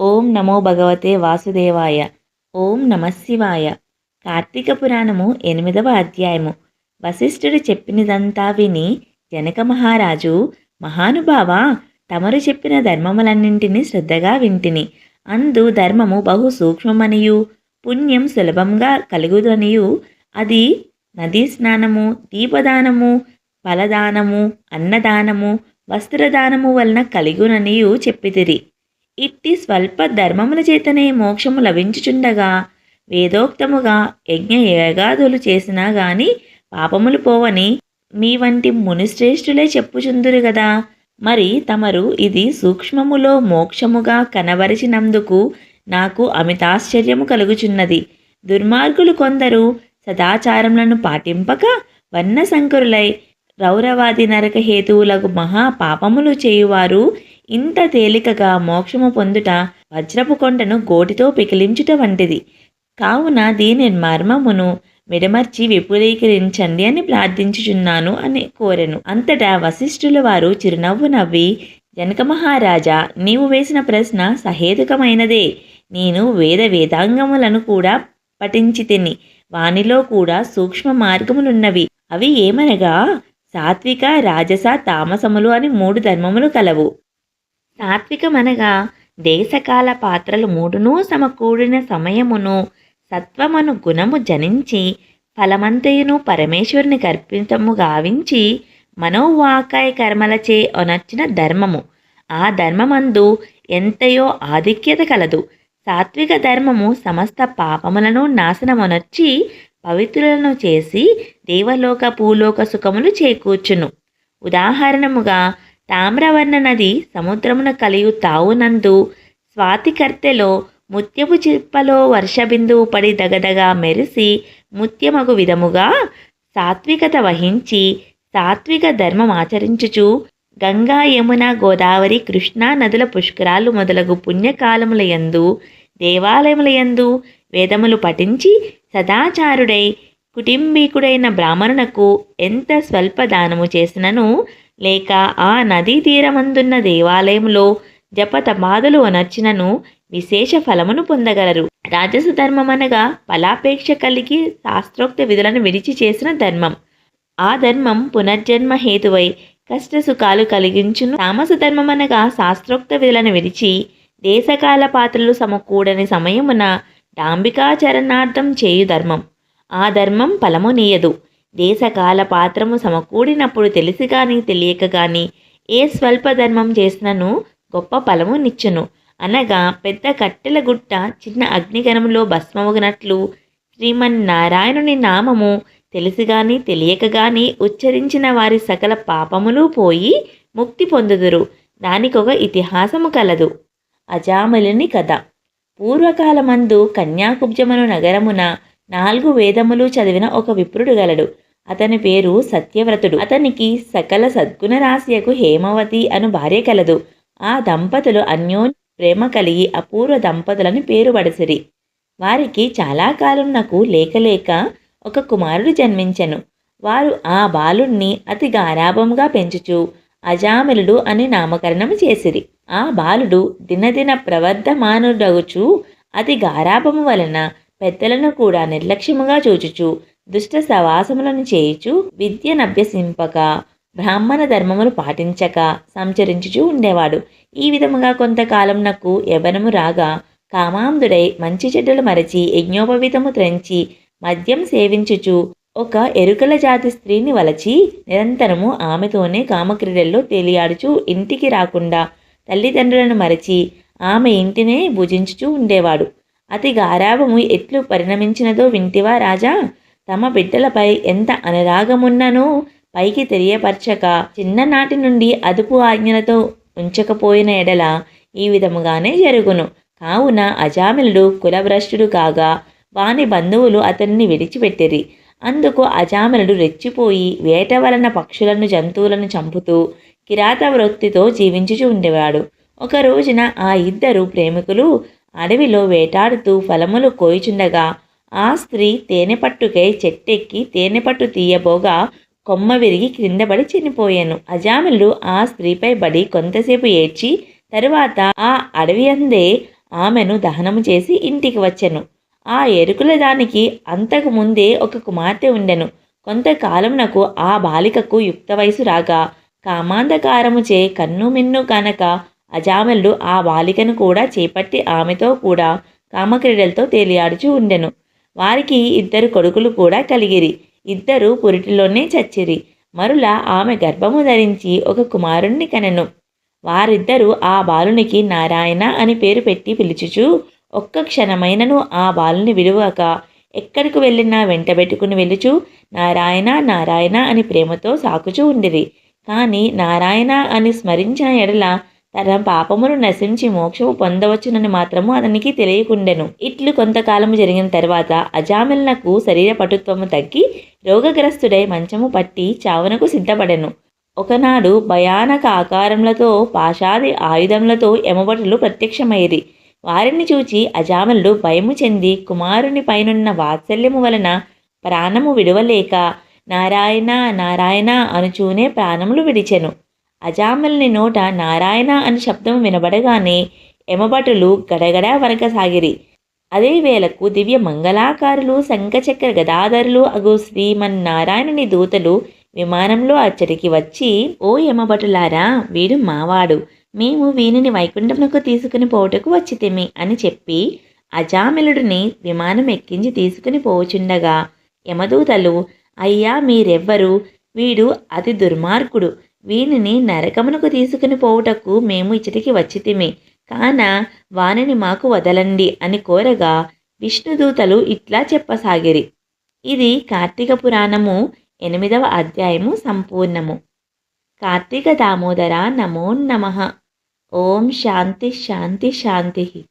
ఓం నమో భగవతే వాసుదేవాయ. ఓం నమశివాయ కార్తీక పురాణము ఎనిమిదవ అధ్యాయము. వశిష్ఠుడు చెప్పినదంతా విని జనక మహారాజు మహానుభావ తమరు చెప్పిన ధర్మములన్నింటినీ శ్రద్ధగా వింటిని. అందు ధర్మము బహు సూక్ష్మమనియు పుణ్యం సులభంగా కలుగుదనియు. అది నదీ స్నానము దీపదానము ఫలదానము అన్నదానము వస్త్రదానము వలన కలిగుననియు చెప్పితిరి. ఇట్టి స్వల్ప ధర్మముల చేతనే మోక్షము లభించుచుండగా వేదోక్తముగా యజ్ఞ యాగాదులు చేసినా గాని పాపములు పోవని మీ వంటి మునిశ్రేష్ఠులే చెప్పుచుందురు గదా. మరి తమరు ఇది సూక్ష్మములో మోక్షముగా కనబరిచినందుకు నాకు అమితాశ్చర్యము కలుగుచున్నది. దుర్మార్గులు కొందరు సదాచారములను పాటింపక వర్ణశంకరులై రౌరవాది నరక హేతువులకు మహా పాపములు చేయువారు ఇంత తేలికగా మోక్షము పొందుట వజ్రపు కొండను గోటితో పికిలించుట వంటిది. కావున దీని మర్మమును విడమర్చి విపులీకరించండి అని ప్రార్థించుచున్నాను అని కోరెను. అంతటా వశిష్ఠుల వారు చిరునవ్వు నవ్వి జనక మహారాజా నీవు వేసిన ప్రశ్న సహేతుకమైనదే. నేను వేద వేదాంగములను కూడా పఠించి తిని వానిలో కూడా సూక్ష్మ మార్గములున్నవి. అవి ఏమనగా సాత్విక రాజస తామసములు అని మూడు ధర్మములు కలవు. సాత్వికమనగా దేశకాల పాత్రలు మూడునూ సమకూడిన సమయమును సత్వమును గుణము జనించి ఫలమంతయును పరమేశ్వరుని కర్పితము గావించి మనోవాకాయ కర్మలచే అనర్చిన ధర్మము. ఆ ధర్మమందు ఎంతయో ఆధిక్యత కలదు. సాత్విక ధర్మము సమస్త పాపములను నాశనమునర్చి పవిత్రులను చేసి దేవలోక భూలోక సుఖములు చేకూర్చును. ఉదాహరణముగా తామ్రవర్ణ నది సముద్రమున కలియు తావునందు స్వాతికర్తెలో ముత్యపు చిప్పలో వర్షబిందువు పడి దగదగా మెరిసి ముత్యమగు విధముగా సాత్వికత వహించి సాత్విక ధర్మం ఆచరించుచు గంగా యమున గోదావరి కృష్ణా నదుల పుష్కరాలు మొదలగు పుణ్యకాలముల యందు దేవాలయముల యందు వేదములు పఠించి సదాచారుడై కుటుంబీకుడైన బ్రాహ్మణునకు ఎంత స్వల్ప దానము చేసినను లేక ఆ నదీ తీరమందున్న దేవాలయంలో జపతపాదులు అనర్చినను విశేష ఫలమును పొందగలరు. రాజస ధర్మం అనగా ఫలాపేక్ష కలిగి శాస్త్రోక్త విధులను విడిచి చేసిన ధర్మం. ఆ ధర్మం పునర్జన్మ హేతువై కష్ట సుఖాలు కలిగించును. తామస ధర్మం అనగా శాస్త్రోక్త విధులను విడిచి దేశకాల పాత్రలు సమకూడని సమయమున డాంబికాచరణార్థం చేయు ధర్మం. ఆ ధర్మం ఫలమునీయదు దేశకాల పాత్రము సమకూడినప్పుడు తెలిసి కానీ తెలియక కానీ ఏ స్వల్ప ధర్మం చేసినను గొప్ప ఫలము నిచ్చును. అనగా పెద్ద కట్టెల గుట్ట చిన్న అగ్నిగణంలో భస్మమగినట్లు శ్రీమన్నారాయణుని నామము తెలిసి కానీ తెలియక కానీ ఉచ్చరించిన వారి సకల పాపములు పోయి ముక్తి పొందుదురు. దానికొక ఇతిహాసము కలదు. అజామలుని కథ. పూర్వకాలమందు కన్యాకుబ్జమను నగరమున నాలుగు వేదములు చదివిన ఒక విప్రుడు గలడు. అతని పేరు సత్యవ్రతుడు. అతనికి సకల సద్గుణ రాశియకు హేమవతి అను భార్య కలదు. ఆ దంపతులు అన్యోన్య ప్రేమ కలిగి అపూర్వ దంపతులని పేరు పడసిరి. వారికి చాలా కాలం నాకు లేకలేక ఒక కుమారుడు జన్మించెను. వారు ఆ బాలుణ్ణి అతి గారాభంగా పెంచుచు అజామిలుడు అని నామకరణం చేసిరి. ఆ బాలుడు దినదిన ప్రవర్ధమానుడగుచు అతి గారాభము వలన పెద్దలను కూడా నిర్లక్ష్యముగా చూచుచు దుష్ట సవాసములను చేయుచు విద్యనభ్యసింపక బ్రాహ్మణ ధర్మములు పాటించక సంచరించుచూ ఉండేవాడు. ఈ విధముగా కొంతకాలం నాకు యవనము రాగా కామాంధుడై మంచి చెడ్డలు మరచి యజ్ఞోపవితము త్రెంచి మద్యం సేవించుచు ఒక ఎరుకల జాతి స్త్రీని వలచి నిరంతరము ఆమెతోనే కామక్రీడల్లో తేలియాడుచు ఇంటికి రాకుండా తల్లిదండ్రులను మరచి ఆమె ఇంటినే భుజించుచూ ఉండేవాడు. అతి గారాభము ఎట్లు పరిణమించినదో వింటివా రాజా? తమ బిడ్డలపై ఎంత అనురాగమున్ననో పైకి తెలియపరచక చిన్ననాటి నుండి అదుపు ఆజ్ఞలతో ఉంచకపోయిన ఎడల ఈ విధముగానే జరుగును. కావున అజామిలుడు కులభ్రష్టుడు కాగా వాని బంధువులు అతన్ని విడిచిపెట్టిరి. అందుకు అజామిలుడు రెచ్చిపోయి వేట వలన పక్షులను జంతువులను చంపుతూ కిరాత వృత్తితో జీవించుచు ఉండేవాడు. ఒక రోజున ఆ ఇద్దరు ప్రేమికులు అడవిలో వేటాడుతూ ఫలములు కోయిచుండగా ఆ స్త్రీ తేనెపట్టుకై చెట్టెక్కి తేనెపట్టు తీయబోగా కొమ్మ విరిగి క్రిందపడి చనిపోయాను. అజాములు ఆ స్త్రీపై బడి కొంతసేపు ఏడ్చి తరువాత ఆ అడవి అందే ఆమెను దహనము చేసి ఇంటికి వచ్చెను. ఆ ఎరుకుల దానికి అంతకు ముందే ఒక కుమార్తె ఉండెను. కొంతకాలమునకు ఆ బాలికకు యుక్త వయసు రాగా కామాంధకారముచే కన్ను మిన్ను కనుక అజామల్లు ఆ బాలికను కూడా చేపట్టి ఆమెతో కూడా కామక్రీడలతో తేలియాడుచు ఉండెను. వారికి ఇద్దరు కొడుకులు కూడా కలిగిరి. ఇద్దరు పురిటిలోనే చచ్చిరి. మరుల ఆమె గర్భము ధరించి ఒక కుమారుణ్ణి కనెను. వారిద్దరూ ఆ బాలునికి నారాయణ అని పేరు పెట్టి పిలుచుచు ఒక్క క్షణమైనను ఆ బాలుని విడువక ఎక్కడికి వెళ్ళినా వెంటబెట్టుకుని వెళ్ళుచు నారాయణ నారాయణ అని ప్రేమతో సాకుచూ ఉండిరి. కానీ నారాయణ అని స్మరించిన ఎడల తన పాపములు నశించి మోక్షము పొందవచ్చునని మాత్రము అతనికి తెలియకుండెను. ఇట్లు కొంతకాలము జరిగిన తర్వాత అజామిల్నకు శరీర పటుత్వము తగ్గి రోగగ్రస్తుడై మంచము పట్టి చావునకు సిద్ధపడెను. ఒకనాడు భయానక ఆకారములతో పాషాది ఆయుధములతో ఎమబటులు ప్రత్యక్షమయ్యేది వారిని చూచి అజామలుడు భయము చెంది కుమారుని పైనున్న వాత్సల్యము వలన ప్రాణము విడవలేక నారాయణ నారాయణ అనుచూనే ప్రాణములు విడిచెను. అజామల్ని నోట నారాయణ అని శబ్దం వినబడగానే యమభటులు గడగడ వరకసాగిరి అదే వేళకు దివ్య మంగళాకారులు శంఖచక్ర గదాధరులు అగు శ్రీమన్నారాయణుని దూతలు విమానంలో అచ్చడికి వచ్చి ఓ యమభటులారా వీడు మావాడు. మేము వీనిని వైకుంఠమునకు తీసుకుని పోవుటకు వచ్చితిమి అని చెప్పి అజామిలుడిని విమానం ఎక్కించి తీసుకుని పోచుండగా యమదూతలు అయ్యా మీరెవ్వరు? వీడు అతి దుర్మార్గుడు. వీనిని నరకమునకు తీసుకుని పోవుటకు మేము ఇచ్చటికి వచ్చితిమి. కాన వానిని మాకు వదలండి అని కోరగా విష్ణుదూతలు ఇట్లా చెప్పసాగిరి. ఇది కార్తీక పురాణము ఎనిమిదవ అధ్యాయము సంపూర్ణము. కార్తీక దామోదర నమో నమ. ఓం శాంతి శాంతి శాంతి.